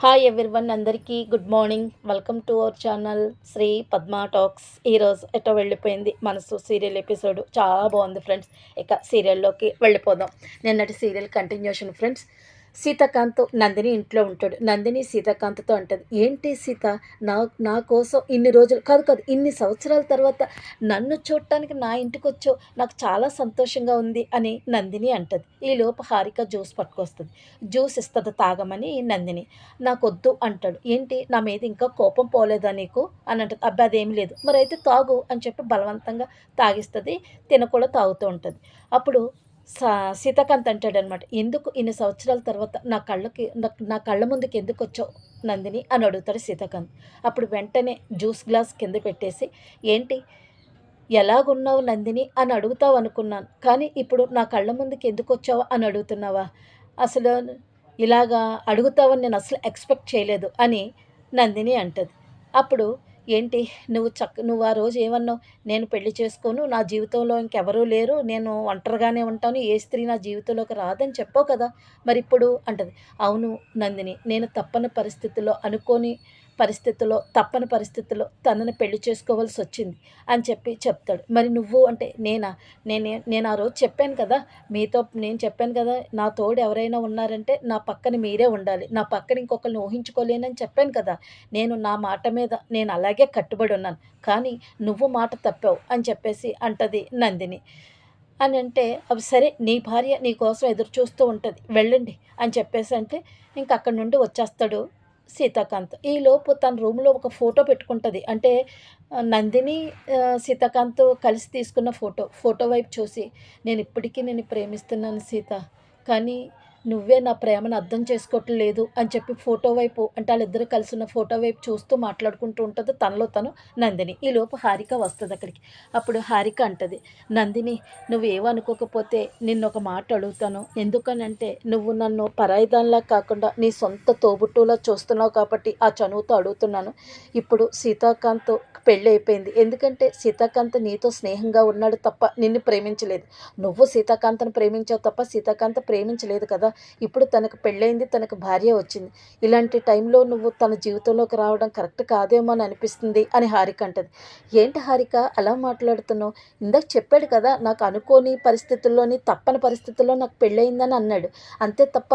Hi everyone అందరికీ good morning welcome to our channel Sri Padma talks ఈరోజు ఎటో వెళ్ళిపోయింది మనసు సీరియల్ ఎపిసోడ్ చాలా బాగుంది ఫ్రెండ్స్ ఇక సీరియల్లోకి వెళ్ళిపోదాం. నిన్నటి serial continuation friends Seethakanth Nandini ఇంట్లో ఉంటాడు. నందిని సీతాకాంత్తో అంటది ఏంటి సీత నా నా కోసం ఇన్ని రోజులు కాదు కాదు ఇన్ని సంవత్సరాల తర్వాత నన్ను చూడటానికి నా ఇంటికి వచ్చో నాకు చాలా సంతోషంగా ఉంది అని నందిని అంటది. ఈ హారిక జ్యూస్ పట్టుకొస్తుంది. జ్యూస్ ఇస్తుంది తాగమని నందిని. నాకు వద్దు అంటాడు. ఏంటి నా మీద ఇంకా కోపం పోలేదా నీకు? అని అంటది. అబ్బాయి అదేమి లేదు. మరైతే తాగు అని చెప్పి బలవంతంగా తాగిస్తుంది తిన కూడా తాగుతూ ఉంటుంది. అప్పుడు సీతాకాంత్ అంటాడనమాట. ఎందుకు ఇన్ని సంవత్సరాల తర్వాత నా కళ్ళకి నా- కళ్ళ ముందుకు ఎందుకు వచ్చావు నందిని? అని అడుగుతాడు సీతాకాంత్. అప్పుడు వెంటనే జ్యూస్ గ్లాస్ కింద పెట్టేసి ఏంటి ఎలాగున్నావు నందిని? అని అడుగుతావు అనుకున్నాను. కానీ ఇప్పుడు నా కళ్ళ ముందుకు ఎందుకు వచ్చావా? అని అడుగుతున్నావా? అసలు ఇలాగా అడుగుతావని నేను అసలు ఎక్స్పెక్ట్ చేయలేదు అని నందిని అంటది. అప్పుడు ఏంటి నువ్వు చక్క నువ్వు ఆ రోజు ఏమన్నావు? నేను పెళ్ళి చేసుకోను నా జీవితంలో ఇంకెవరూ లేరు నేను ఒంటరిగానే ఉంటాను ఏ స్త్రీ నా జీవితంలోకి రాదని చెప్పావు కదా? మరి ఇప్పుడు అంటది అవును నందిని నేను తప్పని పరిస్థితుల్లో అనుకోని పరిస్థితుల్లో తప్పని పరిస్థితుల్లో తనని పెళ్ళి చేసుకోవాల్సి వచ్చింది అని చెప్పి చెప్తాడు. మరి నువ్వు అంటే నేనా? నేనే నేను ఆ రోజు చెప్పాను కదా మీతో నేను చెప్పాను కదా నా తోడు ఎవరైనా ఉన్నారంటే నా పక్కన మీరే ఉండాలి. నా పక్కన ఇంకొకరిని ఊహించుకోలేనని చెప్పాను కదా నేను నా మాట మీద నేను అలాగే కట్టుబడి ఉన్నాను. కానీ నువ్వు మాట తప్పావు అని చెప్పేసి అంటది నందిని. అని అంటే అవి సరే నీ భార్య నీ కోసం ఎదురు చూస్తూ ఉంటుంది. వెళ్ళండి అని చెప్పేసి అంటే ఇంక అక్కడి నుండి వచ్చేస్తాడు సీతాకాంత్. ఈలోపు తన రూమ్లో ఒక ఫోటో పెట్టుకుంటుంది. అంటే నందిని సీతాకాంత్ కలిసి తీసుకున్న ఫోటో. ఫోటో వైపు చూసి నేను ఇప్పటికీ నేను ప్రేమిస్తున్నాను సీత. కానీ నువ్వే నా ప్రేమను అర్థం చేసుకోవట్లేదు అని చెప్పి ఫోటో వైపు అంటే వాళ్ళిద్దరు కలిసి ఉన్న ఫోటో వైపు చూస్తూ మాట్లాడుకుంటూ ఉంటుంది తనలో తను నందిని. ఈ లోపు హారిక వస్తుంది అక్కడికి. అప్పుడు హారిక అంటది నందిని నువ్వు ఏమనుకోకపోతే నిన్ను ఒక మాట అడుగుతాను. ఎందుకనంటే నువ్వు నన్ను పరాయిదానిలా కాకుండా నీ సొంత తోబుట్టులా చూస్తున్నావు కాబట్టి ఆ చనువుతో అడుగుతున్నాను. ఇప్పుడు సీతాకాంత్ పెళ్ళి అయిపోయింది. ఎందుకంటే సీతాకాంత్ నీతో స్నేహంగా ఉన్నాడు తప్ప నిన్ను ప్రేమించలేదు. నువ్వు సీతాకాంత్ని ప్రేమించావు తప్ప సీతాకాంత్ ప్రేమించలేదు కదా. ఇప్పుడు తనకు పెళ్ళైంది తనకు భార్య వచ్చింది. ఇలాంటి టైంలో నువ్వు తన జీవితంలోకి రావడం కరెక్ట్ కాదేమో అని అనిపిస్తుంది అని హారిక అంటది. ఏంటి హారిక అలా మాట్లాడుతున్నావు? ఇందాక చెప్పాడు కదా నాకు అనుకోని పరిస్థితుల్లోని తప్పని పరిస్థితుల్లో నాకు పెళ్ళయిందని అన్నాడు. అంతే తప్ప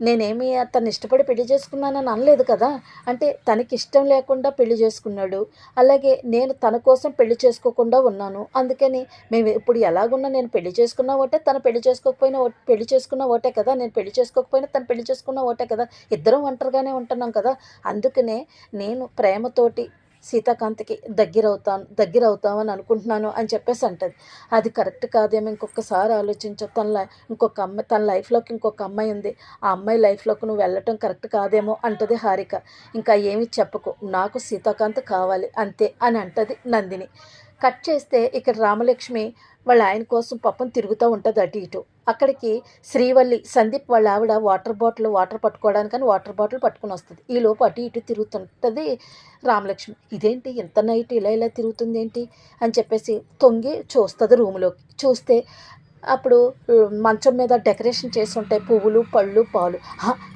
నేనేమి తను ఇష్టపడి పెళ్ళి చేసుకున్నానని అనలేదు కదా. అంటే తనకి ఇష్టం లేకుండా పెళ్ళి చేసుకున్నాడు. అలాగే నేను తన కోసం పెళ్ళి చేసుకోకుండా ఉన్నాను. అందుకని మేము ఇప్పుడు ఎలాగున్నా నేను పెళ్ళి చేసుకున్నా ఒకటే తను పెళ్ళి చేసుకోకపోయినా ఓ- పెళ్ళి చేసుకున్నా ఒకటే కదా నేను పెళ్ళి చేసుకోకపోయినా తను పెళ్ళి చేసుకున్న ఒకటే కదా. ఇద్దరం ఒంటరిగానే ఉంటున్నాం కదా. అందుకనే నేను ప్రేమతోటి సీతాకాంత్కి దగ్గర అవుతాను దగ్గర అవుతామని అనుకుంటున్నాను అని చెప్పేసి అంటది. అది కరెక్ట్ కాదేమో ఇంకొకసారి ఆలోచించు. తన లై ఇంకొక అమ్మాయి తన లైఫ్లోకి ఇంకొక అమ్మాయి ఉంది. ఆ అమ్మాయి లైఫ్లోకి నువ్వు వెళ్ళటం కరెక్ట్ కాదేమో అంటది హారిక. ఇంకా ఏమి చెప్పకు. నాకు సీతాకాంత్ కావాలి అంతే అని అంటది నందిని. కట్ చేస్తే ఇక్కడ రామలక్ష్మి వాళ్ళ ఆయన కోసం పాపం తిరుగుతూ ఉంటుంది అటు ఇటు. అక్కడికి శ్రీవల్లి సందీప్ వాళ్ళ ఆవిడ వాటర్ బాటిల్ వాటర్ పట్టుకోవడానికని వాటర్ బాటిల్ పట్టుకుని వస్తుంది. ఈ లోపు అటు ఇటు తిరుగుతుంటుంది రామలక్ష్మి. ఇదేంటి ఇంత నైట్ ఇలా ఇలా తిరుగుతుంది ఏంటి అని చెప్పేసి తొంగి చూస్తుంది రూమ్లోకి. చూస్తే అప్పుడు మంచం మీద డెకరేషన్ చేసి ఉంటాయి పువ్వులు పళ్ళు పాలు.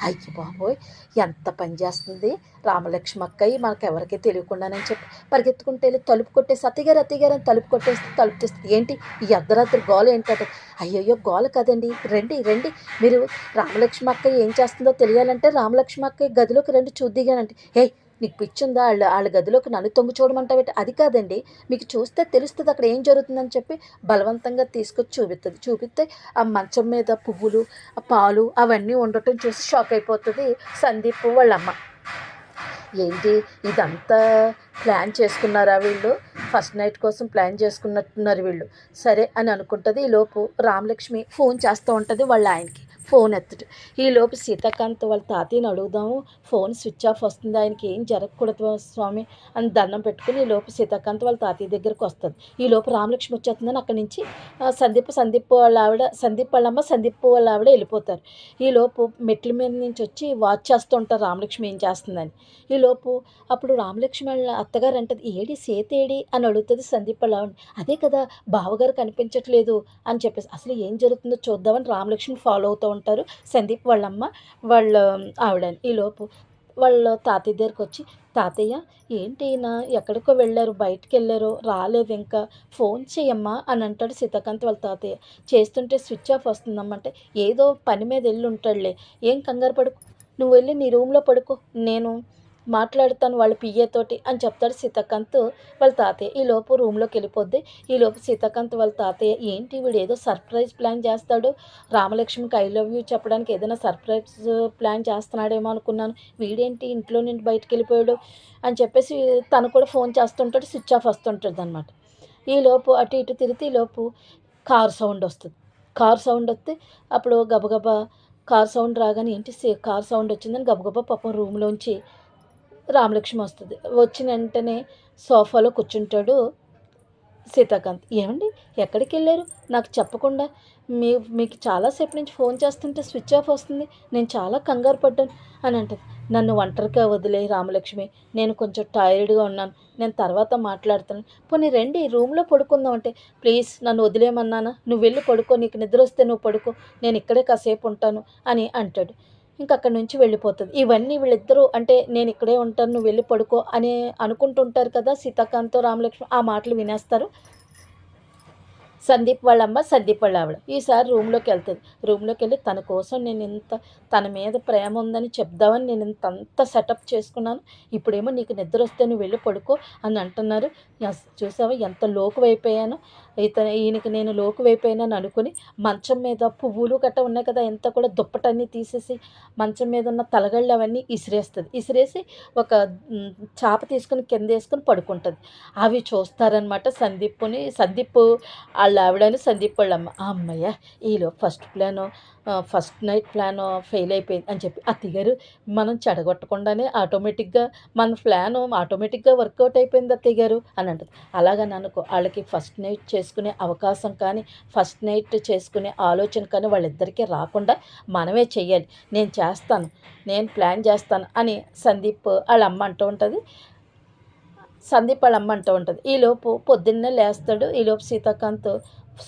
అయ్యి బాబోయ్! ఎంత పని చేస్తుంది? రామలక్ష్మి అక్కయ్య మనకు ఎవరికీ తెలియకుండానని చెప్పి పరిగెత్తుకుంటే వెళ్ళి తలుపు కొట్టేసి అతిగారు అతిగారు అని తలుపు కొట్టేస్తే తలుపు తెస్తుంది. ఏంటి? ఈ అర్ధరాత్రి గోల ఏంటంటే అయ్యయ్యో గోల కదండి. రండి రండి. మీరు రామలక్ష్మి అక్కయ్య ఏం చేస్తుందో తెలియాలంటే రామలక్ష్మి అక్కయ్య గదిలోకి రండి చూద్దిగానండి. ఏయ్ నీకు పిచ్చుందా? వాళ్ళ వాళ్ళ గదిలోకి నన్ను తొంగి చూడమంటావేంటి? అది కాదండి. మీకు చూస్తే తెలుస్తుంది అక్కడ ఏం జరుగుతుందని చెప్పి బలవంతంగా తీసుకొచ్చి చూపిస్తుంది చూపిస్తే ఆ మంచం మీద పువ్వులు ఆ పాలు అవన్నీ ఉండటం చూసి షాక్ అయిపోతుంది సందీప్ వాళ్ళమ్మ. ఏంటి ఇదంతా ప్లాన్ చేసుకున్నారా వీళ్ళు? ఫస్ట్ నైట్ కోసం ప్లాన్ చేసుకున్నట్టున్నారు వీళ్ళు. సరే అని అనుకుంటుంది. ఈ లోపు రామలక్ష్మి ఫోన్ చేస్తూ ఉంటుంది వాళ్ళ ఆయనకి. ఫోన్ ఎత్తడు. ఈ లోపు సీతాకాంత్ వాళ్ళ తాతయ్యని అడుగుదాము. ఫోన్ స్విచ్ ఆఫ్ వస్తుంది. ఆయనకి ఏం జరగకూడదు స్వామి అని దండం పెట్టుకుని ఈ లోపు సీతాకాంత్ వాళ్ళ తాతయ్య దగ్గరికి వస్తుంది ఈ లోపు రామలక్ష్మి వచ్చేస్తుందని అక్కడి నుంచి సందీప్ సందీప్ వాళ్ళ ఆవిడ సందీప్ వాళ్ళమ్మ సందీప్ వాళ్ళ ఆవిడ వెళ్ళిపోతారు. ఈలోపు మెట్ల మీద నుంచి వచ్చి వాచ్ చేస్తూ ఉంటారు రామలక్ష్మి ఏం చేస్తుందని. ఈ లోపు అప్పుడు రామలక్ష్మి వాళ్ళ అత్తగారు అంటది ఏడి సీత ఏడి అని అడుగుతుంది సందీప్ వాళ్ళ ఆవిడ. అదే కదా బావగారు కనిపించట్లేదు అని చెప్పేసి అసలు ఏం జరుగుతుందో చూద్దామని రామలక్ష్మి ఫాలో అవుతూ ఉంటారు. సందీప్ వాళ్ళమ్మ వాళ్ళ ఆవిడ ఈలోపు వాళ్ళ తాతయ్య దగ్గరికి వచ్చి తాతయ్య ఏంటి ఈయన? ఎక్కడికో వెళ్ళారు బయటికి వెళ్ళారు రాలేదు ఇంకా. ఫోన్ చేయమ్మా అని అంటాడు సీతాకాంత్ వాళ్ళ తాతయ్య. చేస్తుంటే స్విచ్ ఆఫ్ వస్తుందమ్మా అంటే ఏదో పని మీద వెళ్ళి ఉంటాడులే. ఏం కంగారు పడుకో నువ్వు వెళ్ళి నీ రూమ్లో పడుకో. నేను మాట్లాడతాను వాళ్ళ పియ్యతోటి అని చెప్తాడు సీతాకాంత్ వాళ్ళ తాతయ్య. ఈ లోపు రూమ్లోకి వెళ్ళిపోద్ది. ఈ లోపు సీతాకాంత్ వాళ్ళ తాతయ్య ఏంటి వీడు ఏదో సర్ప్రైజ్ ప్లాన్ చేస్తాడు? రామలక్ష్మికి ఐ లవ్ యూ చెప్పడానికి ఏదైనా సర్ప్రైజ్ ప్లాన్ చేస్తున్నాడేమో అనుకున్నాను. వీడేంటి ఇంట్లో నుండి బయటకు వెళ్ళిపోయాడు? అని చెప్పేసి తను కూడా ఫోన్ చేస్తుంటాడు స్విచ్ ఆఫ్ వస్తుంటుంది అనమాట ఈ లోపు అటు ఇటు తిరిగితే ఈ లోపు కార్ సౌండ్ వస్తుంది. కార్ సౌండ్ వస్తే అప్పుడు గబగబా కార్ సౌండ్ రాగానే ఏంటి కార్ సౌండ్ వచ్చిందని గబగబా పాపం రూమ్లోంచి రామలక్ష్మి వస్తుంది. వచ్చిన వెంటనే సోఫాలో కూర్చుంటాడు సీతాకాంత్. ఏమండి? ఎక్కడికి వెళ్ళారు? నాకు చెప్పకుండా మీ మీకు చాలాసేపు నుంచి ఫోన్ చేస్తుంటే స్విచ్ ఆఫ్ వస్తుంది. నేను చాలా కంగారు పడ్డాను అని అంటుంది. నన్ను ఒంటరిగా వదిలే రామలక్ష్మి. నేను కొంచెం టైర్డ్గా ఉన్నాను. నేను తర్వాత మాట్లాడుతాను. పోనీ రండి రూమ్లో పడుకుందాం అంటే. ప్లీజ్ నన్ను వదిలేయమన్నానా? నువ్వు వెళ్ళి పడుకో. నీకు నిద్ర వస్తే నువ్వు పడుకో. నేను ఇక్కడే కాసేపు ఉంటాను అని అంటాడు. ఇంకా అక్కడి నుంచి వెళ్ళిపోతుంది. ఇవన్నీ వీళ్ళిద్దరూ అంటే నేను ఇక్కడే ఉంటాను నువ్వు వెళ్ళి పడుకో అని అనుకుంటుంటారు కదా సీతాకాంత్తో రామలక్ష్మి ఆ మాటలు వినేస్తారు. సందీప్ వాళ్ళమ్మ సందీప్ వాళ్ళ ఆవిడ. ఈసారి రూమ్లోకి వెళ్తుంది. రూమ్లోకి వెళ్ళి తన కోసం నేను ఇంత తన మీద ప్రేమ ఉందని చెప్దామని నేను ఇంత అంత సెటప్ చేసుకున్నాను. ఇప్పుడేమో నీకు నిద్ర వస్తే నువ్వు వెళ్ళి పడుకో అని అంటున్నారు. చూసావా ఎంత లోకు అయిపోయాను ఇతను ఈయనకి నేను లోకు అయిపోయానని అనుకుని మంచం మీద పువ్వులు గట్ట ఉన్నాయి కదా ఎంత కూడా దుప్పటన్నీ తీసేసి మంచం మీద ఉన్న తలగళ్ళు అవన్నీ ఇసిరేస్తుంది. ఇసిరేసి ఒక చాప తీసుకుని కింద వేసుకుని పడుకుంటుంది. అవి చూస్తారనమాట సందీప్ని. సందీప్ వాళ్ళ ఆవిడని సందీప్ వాళ్ళమ్మ అమ్మయ్య ఈలో first plan first night plan fail అయిపోయింది అని చెప్పి. అత్తయ్యగారు మనం చెడగొట్టకుండానే ఆటోమేటిక్గా మన ప్లాన్ ఆటోమేటిక్గా వర్కౌట్ అయిపోయింది అత్తయ్యగారు అని అంటుంది. అలాగని అనుకో వాళ్ళకి ఫస్ట్ నైట్ చేసుకునే అవకాశం కానీ ఫస్ట్ నైట్ చేసుకునే ఆలోచన కానీ వాళ్ళిద్దరికీ రాకుండా మనమే చెయ్యాలి. నేను చేస్తాను నేను ప్లాన్ చేస్తాను అని సందీప్ వాళ్ళ అమ్మ అంటూ ఉంటుంది. సందీప్ వాళ్ళ అమ్మ అంటూ ఉంటుంది. ఈలోపు పొద్దున్నే లేస్తాడు ఈలోపు సీతాకాంత్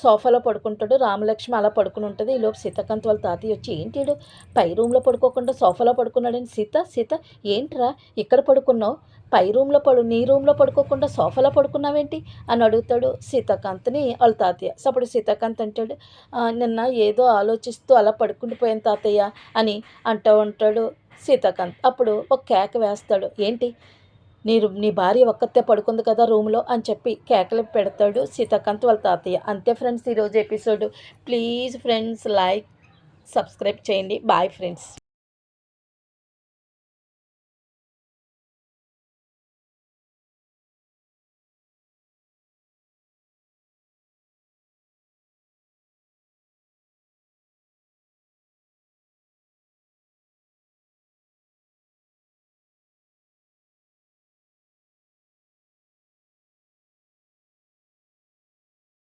సోఫాలో పడుకుంటాడు రామలక్ష్మి అలా పడుకుని ఉంటుంది. ఈలోపు సీతాకాంత్ వాళ్ళ తాతయ్య వచ్చి ఏంటిడు పై రూమ్లో పడుకోకుండా సోఫాలో పడుకున్నాడని సీత? సీత ఏంట్రా ఇక్కడ పడుకున్నావు? పై రూమ్లో పడు నీ రూమ్లో పడుకోకుండా సోఫాలో పడుకున్నావేంటి? అని అడుగుతాడు సీతాకాంత్ని వాళ్ళ తాతయ్య. సో అప్పుడు సీతాకాంత్ అంటాడు నిన్న ఏదో ఆలోచిస్తూ అలా పడుకుండిపోయాను తాతయ్య అని అంటూ ఉంటాడు సీతాకాంత్. అప్పుడు ఒక కేక వేస్తాడు ఏంటి? నీరు నీ భార్య ఒక్కతే పడుకుంది కదా రూమ్లో అని చెప్పి కేకలు పెడతాడు సీతాకాంత్ వాళ్ళ తాతయ్య. అంతే ఫ్రెండ్స్ ఈరోజు episode. Please friends like subscribe చేయండి. Bye friends.